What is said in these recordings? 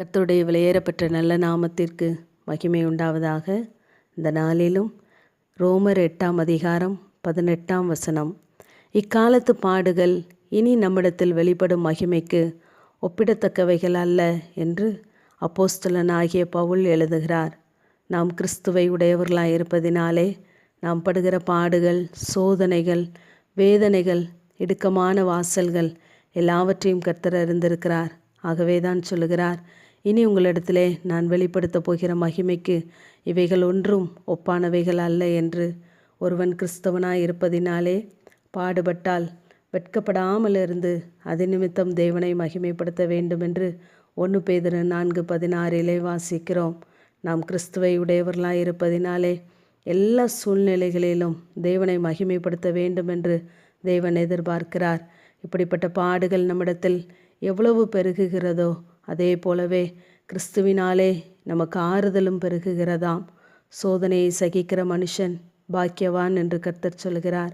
கர்த்தருடைய விளையேறப்பெற்ற நல்ல நாமத்திற்கு மகிமை உண்டாவதாக. இந்த நாளிலும் ரோமர் எட்டாம் அதிகாரம் பதினெட்டாம் வசனம். இக்காலத்து பாடுகள் இனி நம்மிடத்தில் வெளிப்படும் மகிமைக்கு ஒப்பிடத்தக்கவைகள் அல்ல என்று அப்போஸ்தலனாகிய பவுல் எழுதுகிறார். நாம் கிறிஸ்துவை உடையவர்களாக இருப்பதினாலே நாம் படுகிற பாடுகள் சோதனைகள் வேதனைகள் இடுக்கமான வாசல்கள் எல்லாவற்றையும் கர்த்தர் அறிந்திருக்கிறார். ஆகவே தான் சொல்லுகிறார் இனி உங்களிடத்திலே நான் வெளிப்படுத்தப் போகிற மகிமைக்கு இவைகள் ஒன்றும் ஒப்பானவைகள் அல்ல என்று ஒருவன் கிறிஸ்தவனாய் இருப்பதினாலே பாடுபட்டால் வெட்கப்படாமல் இருந்து அது நிமித்தம் தேவனை மகிமைப்படுத்த வேண்டும் என்று ஒன்று பேதிரு நான்கு பதினாறிலே வாசிக்கிறோம். நாம் கிறிஸ்துவை உடையவர்களாய் இருப்பதினாலே எல்லா சூழ்நிலைகளிலும் தேவனை மகிமைப்படுத்த வேண்டும் என்று தேவன் எதிர்பார்க்கிறார். இப்படிப்பட்ட பாடுகள் நம்மிடத்தில் எவ்வளவு பெருகுகிறதோ அதே போலவே கிறிஸ்துவினாலே நமக்கு ஆறுதலும் பெருகுகிறதாம். சோதனையை சகிக்கிற மனுஷன் பாக்கியவான் என்று கர்த்தர் சொல்கிறார்.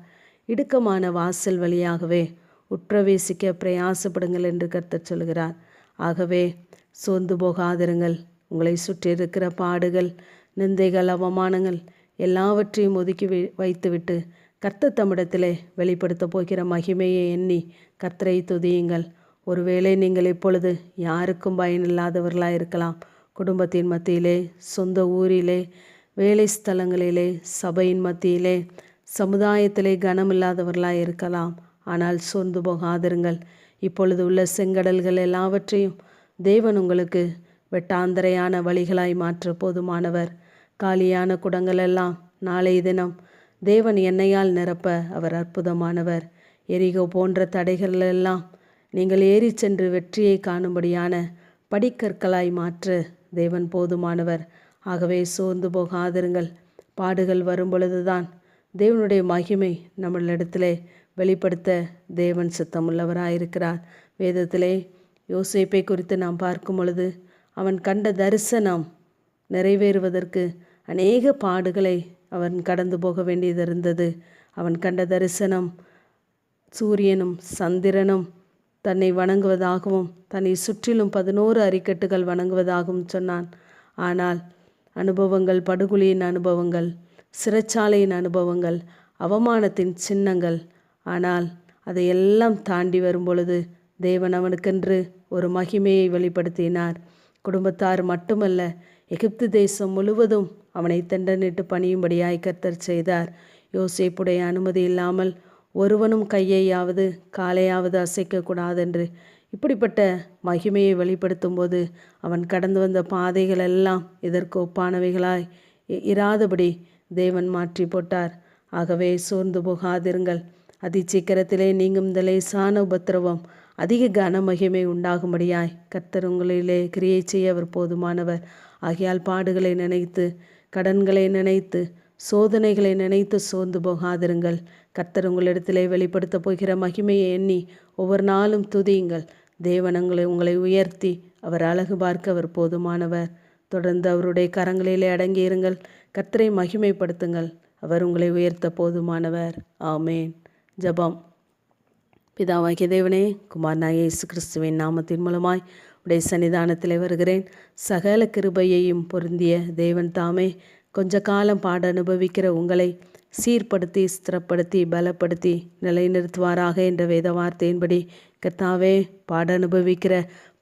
இடுக்கமான வாசல் வழியாகவே உற்றவேசிக்க பிரயாசப்படுங்கள் என்று கர்த்தர் சொல்கிறார். ஆகவே சோர்ந்து போகாதிருங்கள். உங்களை சுற்றி இருக்கிற பாடுகள் நிந்தைகள் அவமானங்கள் எல்லாவற்றையும் ஒதுக்கி வைத்துவிட்டு கர்த்த தம்மிடத்திலே வெளிப்படுத்தப் போகிற மகிமையை எண்ணி கர்த்தரை துதியுங்கள். ஒருவேளை நீங்கள் இப்பொழுது யாருக்கும் பயனில்லாதவர்களாக இருக்கலாம். குடும்பத்தின் மத்தியிலே சொந்த ஊரிலே வேலை ஸ்தலங்களிலே சபையின் மத்தியிலே சமுதாயத்திலே கனமில்லாதவர்களாக இருக்கலாம். ஆனால் சோர்ந்து போகாதிருங்கள். இப்பொழுது உள்ள செங்கடல்கள் எல்லாவற்றையும் தேவன் உங்களுக்கு வெட்டாந்தரையான வழிகளாய் மாற்ற போதுமானவர். காலியான குடங்கள் எல்லாம் நாளை தினம் தேவன் எண்ணெயால் நிரப்ப அவர் அற்புதமானவர். எரிகோ போன்ற தடைகள் எல்லாம் நீங்கள் ஏறி சென்று வெற்றியை காணும்படியான படிக்கற்களாய் மாற்ற. தேவன் போதுமானவர். ஆகவே சோர்ந்து போகாதிருங்கள். பாடுகள் வரும்பொழுதுதான் தேவனுடைய மகிமை நம்மளிடத்திலே வெளிப்படுத்த தேவன் சித்தமுள்ளவராயிருக்கிறார். வேதத்திலே யோசிப்பை குறித்து நாம் பார்க்கும் பொழுது அவன் கண்ட தரிசனம் நிறைவேறுவதற்கு அநேக பாடுகளை அவன் கடந்து போக வேண்டியது இருந்தது அவன் கண்ட தரிசனம் சூரியனும் சந்திரனும் தன்னை வணங்குவதாகவும் தன்னை சுற்றிலும் பதினோரு அறிக்கட்டுகள் வணங்குவதாகவும் சொன்னான். ஆனால் அனுபவங்கள் படுகொலியின் அனுபவங்கள் சிறைச்சாலையின் அனுபவங்கள் அவமானத்தின் சின்னங்கள் ஆனால் அதையெல்லாம் தாண்டி வரும் பொழுது தேவன் அவனுக்கென்று ஒரு மகிமையை வெளிப்படுத்தினார். குடும்பத்தார் மட்டுமல்ல எகிப்து தேசம் முழுவதும் அவனை தண்டனிட்டு பணியும்படியாய் கர்த்தர் செய்தார். யோசிப்புடைய அனுமதி இல்லாமல் ஒருவனும் கையையாவது காலையாவது அசைக்கக்கூடாதென்று. இப்படிப்பட்ட மகிமையை வெளிப்படுத்தும் போது அவன் கடந்து வந்த பாதைகள் எல்லாம் இதற்கு ஒப்பானவைகளாய் இராதபடி தேவன் மாற்றி போட்டார். ஆகவே சோர்ந்து போகாதிருங்கள். அதிசீக்கிரத்திலே நீங்கும் இந்த லேசான உபத்திரவம் அதிக கன மகிமை உண்டாகும்படியாய் கர்த்தர் உங்களிலே கிரியை செய்ய அவர் போதுமானவர். ஆகையால் பாடுகளை நினைத்து கடன்களை நினைத்து சோதனைகளை நினைத்து சோர்ந்து போகாதிருங்கள். கர்த்தர் உங்களிடத்திலே வெளிப்படுத்த போகிற மகிமையை எண்ணி ஒவ்வொரு நாளும் துதியுங்கள். தேவனங்களை உங்களை உயர்த்தி அவர் அழகு பார்க்க அவர் போதுமானவர். தொடர்ந்து அவருடைய கரங்களிலே அடங்கியிருங்கள் கர்த்தரை மகிமைப்படுத்துங்கள். அவர் உங்களை உயர்த்த போதுமானவர். ஆமேன். ஜபம். பிதாவாகிய தேவனே குமார் இயேசு கிறிஸ்துவின் நாமத்தின் மூலமாய் உடைய சன்னிதானத்தில் வருகிறேன். சகல கிருபையையும் பொருந்திய தேவன் தாமே கொஞ்ச காலம் பாட அனுபவிக்கிற உங்களை சீர்படுத்தி ஸ்திரப்படுத்தி பலப்படுத்தி நிலைநிறுத்துவாராக என்ற வேத வார்த்தையின்படி கர்த்தாவே பாட அனுபவிக்கிற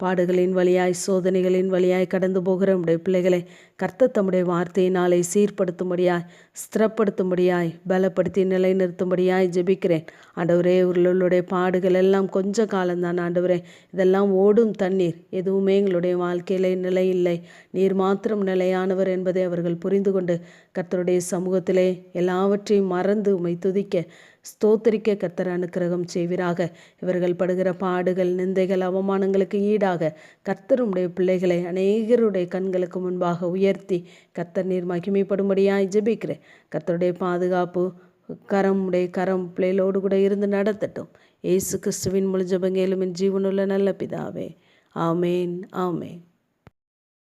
பாடுகளின் வழியாய் சோதனைகளின் வழியாய் கடந்து போகிற உடைய பிள்ளைகளை கர்த்த தம்முடைய வார்த்தையினாலே சீர்படுத்தும்படியாய் ஸ்திரப்படுத்தும்படியாய் பலப்படுத்தி நிலைநிறுத்தும்படியாய் ஜெபிக்கிறேன். ஆண்டவரே உங்களுடைய பாடுகள் எல்லாம் கொஞ்ச காலம்தான் ஆண்டவரே. இதெல்லாம் ஓடும் தண்ணீர். எதுவுமே எங்களுடைய வாழ்க்கையில நிலை இல்லை. நீர் மாத்திரம் நிலையானவர் என்பதை அவர்கள் புரிந்து கொண்டு கர்த்தருடைய சமூகத்திலே எல்லாவற்றையும் மறந்து உமை துதிக்க ஸ்தோத்திரிக்க கர்த்தர் அனுக்கிரகம் செய்வீராக. இவர்கள் படுகிற பாடுகள் நிந்தைகள் அவமானங்களுக்கு ஈடாக. கர்த்தருடைய பிள்ளைகளை அநேகருடைய கண்களுக்கு முன்பாக உயர்த்தி கர்த்தர் நீர் மகிமைப்படும்படியாய் ஜெபிக்கிறேன். கர்த்தருடைய பாதுகாப்பு கரம் உடைய கரம் பிள்ளைகளோடு கூட இருந்து நடத்தட்டும். ஏசு கிறிஸ்துவின் முழு ஜபங்கேலும் ஜீவனுள்ள நல்ல பிதாவே. ஆமேன் ஆமேன்.